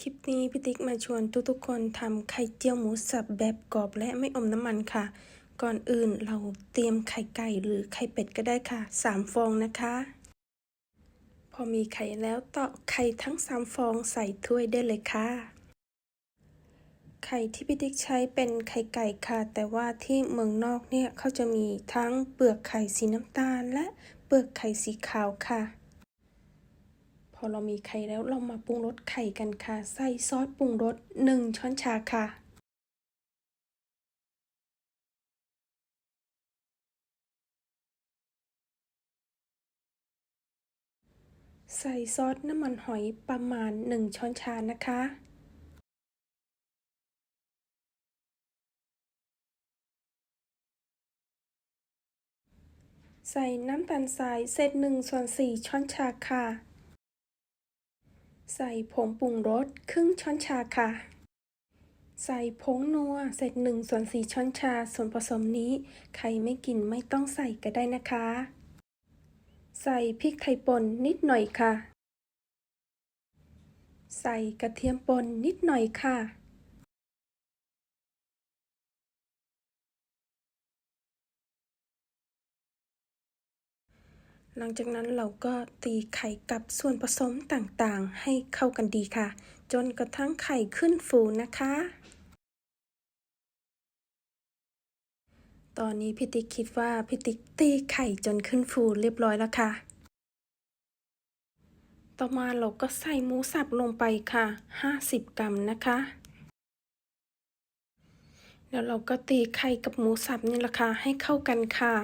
คลิปนี้พี่ติ๊กมาชวนทุกๆคนทำไข่เจียวหมูสับแบบกรอบและไม่อมน้ำมันค่ะ ก่อนอื่นเราเตรียมไข่ไก่หรือไข่เป็ดก็ได้ค่ะสามฟองนะคะ พอมีไข่แล้วตอกไข่ทั้งสามฟองใส่ถ้วยได้เลยค่ะ ไข่ที่พี่ติ๊กใช้เป็นไข่ไก่ค่ะ แต่ว่าที่เมืองนอกเนี่ยเขาจะมีทั้งเปลือกไข่สีน้ำตาล และเปลือกไข่สีขาวค่ะ อเรามีไข่แล้วเรามาปรุงรสไข่กันค่ะ ใส่ซอสปรุงรสหนึ่งช้อนชาค่ะ ใส่ซอสน้ำมันหอยประมาณหนึ่งช้อนชานะคะใส่น้ำตาลทรายเศษหนึ่งส่วนสี่ช้อนชาค่ะ ใส่ผงปรุงรสครึ่งช้อนชาค่ะ ใส่ผงนัวเศษหนึ่งส่วนสี่ช้อนชาส่วนผสมนี้ ใครไม่กินไม่ต้องใส่ก็ได้นะคะ ใส่พริกไทยป่นนิดหน่อยค่ะ ใส่กระเทียมป่นนิดหน่อยค่ะ หลังจากนั้นเราก็ตีไข่กับส่วนผสมต่างๆ ให้เข้ากันดีค่ะ จนกระทั่งไข่ขึ้นฟูนะคะ ตอนนี้พี่ติ๊กคิดว่าพี่ติ๊กตีไข่จนขึ้นฟูเรียบร้อยแล้วค่ะ ต่อมาเราก็ใส่หมูสับลงไปค่ะ 50 กรัมนะคะแล้วเราก็ตีไข่กับหมูสับนี่แหละค่ะให้เข้ากันค่ะ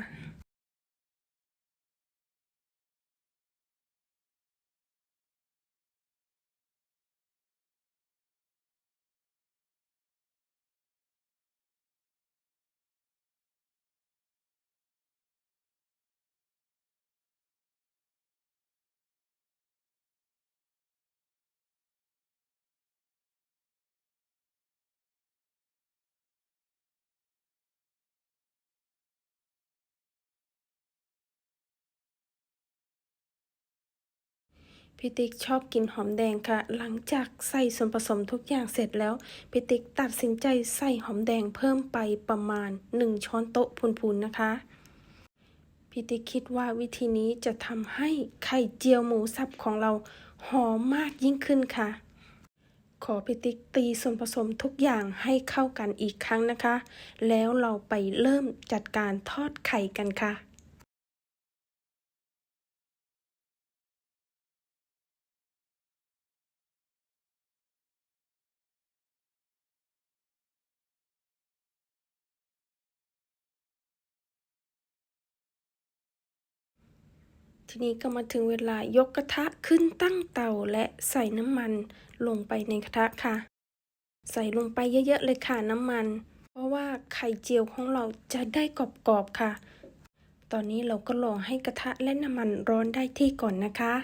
พี่ติ๊กชอบกินหอมแดงค่ะ หลังจากใส่ส่วนผสมทุกอย่างเสร็จแล้ว พี่ติ๊กตัดสินใจใส่หอมแดงเพิ่มไปประมาณ 1 ช้อนโต๊ะพูนๆนะคะ พี่ติ๊กคิดว่าวิธีนี้จะทำให้ไข่เจียวหมูสับของเราหอมมากยิ่งขึ้นค่ะ ขอพี่ติ๊กตีส่วนผสมทุกอย่างให้เข้ากันอีกครั้งนะคะ แล้วเราไปเริ่มจัดการทอดไข่กันค่ะ ทีนี้ก็มาถึงเวลายกกระทะขึ้นตั้งเตาและใส่น้ำมันลงไปในกระทะค่ะ ใส่ลงไปเยอะๆเลยค่ะน้ำมัน เพราะว่าไข่เจียวของเราจะได้กรอบๆค่ะ ตอนนี้เราก็รอให้กระทะและน้ำมันร้อนได้ที่ก่อนนะคะ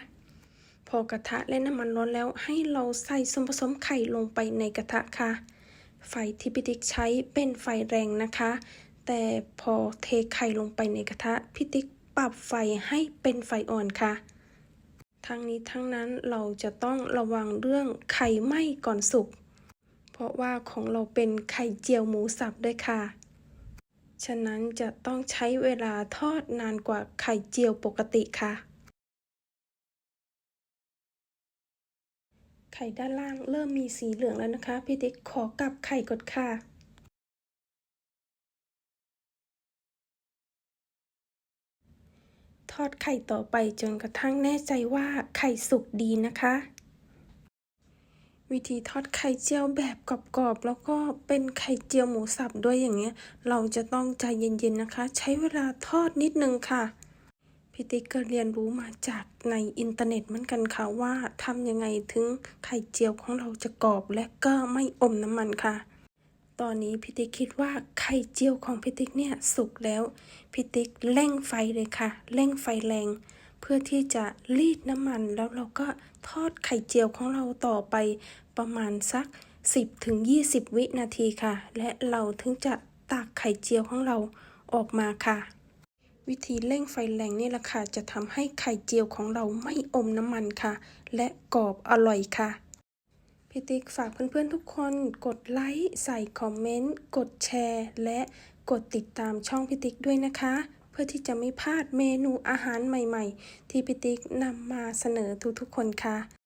พอกระทะและน้ำมันร้อนแล้วให้เราใส่ส่วนผสมไข่ลงไปในกระทะค่ะ ไฟที่พิติกใช้เป็นไฟแรงนะคะ แต่พอเทไข่ลงไปในกระทะพิติก ปรับไฟให้เป็นไฟอ่อนค่ะ ทั้งนี้ทั้งนั้นเราจะต้องระวังเรื่องไข่ไหม้ก่อนสุก เพราะว่าของเราเป็นไข่เจียวหมูสับด้วยค่ะ ฉะนั้นจะต้องใช้เวลาทอดนานกว่าไข่เจียวปกติค่ะ ไข่ด้านล่างเริ่มมีสีเหลืองแล้วนะคะ พี่ติ๊กขอกลับไข่ก่อนค่ะ ทอดไข่ต่อไปจนกระทั่งแน่ใจว่าไข่สุกดีนะคะ วิธีทอดไข่เจียวแบบกรอบๆแล้วก็เป็นไข่เจียวหมูสับด้วยอย่างเงี้ย เราจะต้องใจเย็นๆนะคะ ใช้เวลาทอดนิดนึงค่ะพี่ติ๊กก็เรียนรู้มาจากในอินเทอร์เน็ตเหมือนกันค่ะว่าทำยังไงถึงไข่เจียวของเราจะกรอบและก็ไม่อมน้ำมันค่ะ ตอนนี้พี่ติ๊กคิดว่าไข่เจียวของพี่ติ๊กเนี่ยสุกแล้วพี่ติ๊กเร่งไฟเลยค่ะเร่งไฟแรง เพื่อที่จะรีดน้ำมันแล้วเราก็ทอดไข่เจียวของเราต่อไปประมาณสัก 10ถึง20วินาทีค่ะ และเราถึงจะตักไข่เจียวของเราออกมาค่ะ วิธีเร่งไฟแรงนี่แหละค่ะจะทำให้ไข่เจียวของเราไม่อมน้ำมันค่ะ และกรอบอร่อยค่ะ พี่ติ๊กฝากเพื่อนๆทุกคนกดไลค์ ใส่คอมเมนต์ กดแชร์ และกดติดตามช่องพี่ติ๊กด้วยนะคะ เพื่อที่จะไม่พลาดเมนูอาหารใหม่ๆ ที่พี่ติ๊กนำมาเสนอทุกๆคนค่ะ